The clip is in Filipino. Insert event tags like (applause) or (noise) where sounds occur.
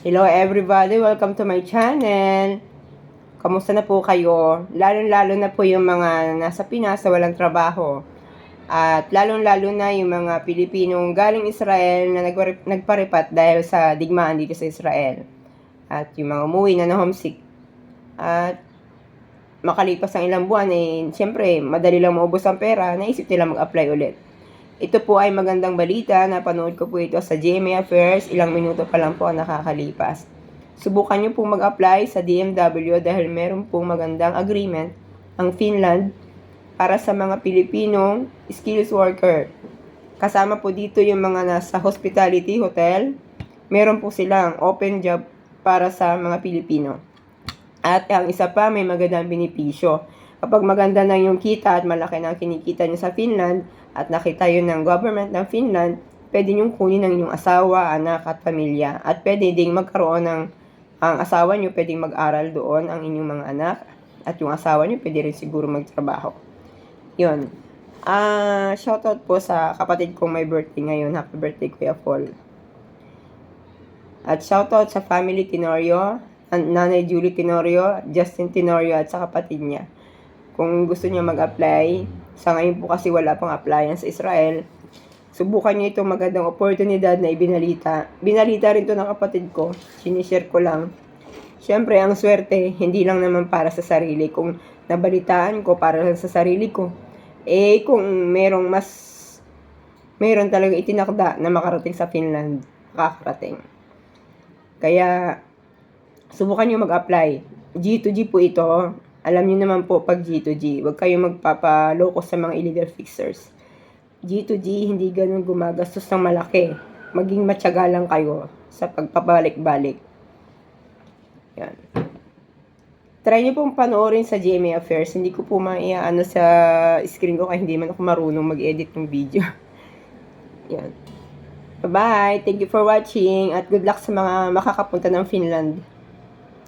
Hello everybody, welcome to my channel. Kamusta na po kayo? Lalo-lalo na po yung mga nasa Pinas na walang trabaho. At lalong-lalo na yung mga Pilipinong galing Israel na nagparipat dahil sa digmaan dito sa Israel. At yung mga umuwi na na homesick. At makalipas ang ilang buwan, eh, siyempre, madali lang maubos ang pera, naisip nila mag-apply ulit. Ito po ay magandang balita, napanood ko po ito sa GMA Affairs, ilang minuto pa lang po ang nakakalipas. Subukan nyo pong mag-apply sa DMW dahil meron pong magandang agreement ang Finland para sa mga Pilipinong skills worker. Kasama po dito yung mga nasa hospitality hotel. Meron po silang open job para sa mga Pilipino. At ang isa pa, may magandang benepisyo. Kapag maganda na yung kita at malaki na ang kinikita nyo sa Finland at nakita yun ng government ng Finland, pwede nyo kunin ng inyong asawa, anak at pamilya. At pwede ding magkaroon ng ang asawa nyo, pwedeng mag-aral doon ang inyong mga anak. At yung asawa nyo, pwede rin siguro magtrabaho. Yun. Ah, shoutout po sa kapatid kong may birthday ngayon. Happy birthday, Kuya Paul. At shoutout sa family Tenorio, Nanay Julie Tenorio, Justin Tenorio at sa kapatid niya. Kung gusto niya mag-apply, sa ngayon po kasi wala pang applyan sa Israel, subukan niyo itong magandang oportunidad na ibinalita. Binalita rin to ng kapatid ko, sinishare ko lang. Siyempre, ang swerte, hindi lang naman para sa sarili. Kung nabalitaan ko para lang sa sarili ko, eh kung merong mas, meron talaga itinakda na makarating sa Finland, makakarating. Kaya, subukan nyo mag-apply. G2G po ito. Alam nyo naman po pag G2G, huwag kayong magpapaloko sa mga illegal fixers. G2G, hindi ganun gumagastos ng malaki. Maging matyaga lang kayo sa pagpabalik-balik. Yan. Try nyo pong panoorin sa GMA Affairs. Hindi ko po maiaano sa screen ko kaya hindi man ako marunong mag-edit ng video. (laughs) Yan. Bye-bye. Thank you for watching at good luck sa mga makakapunta ng Finland.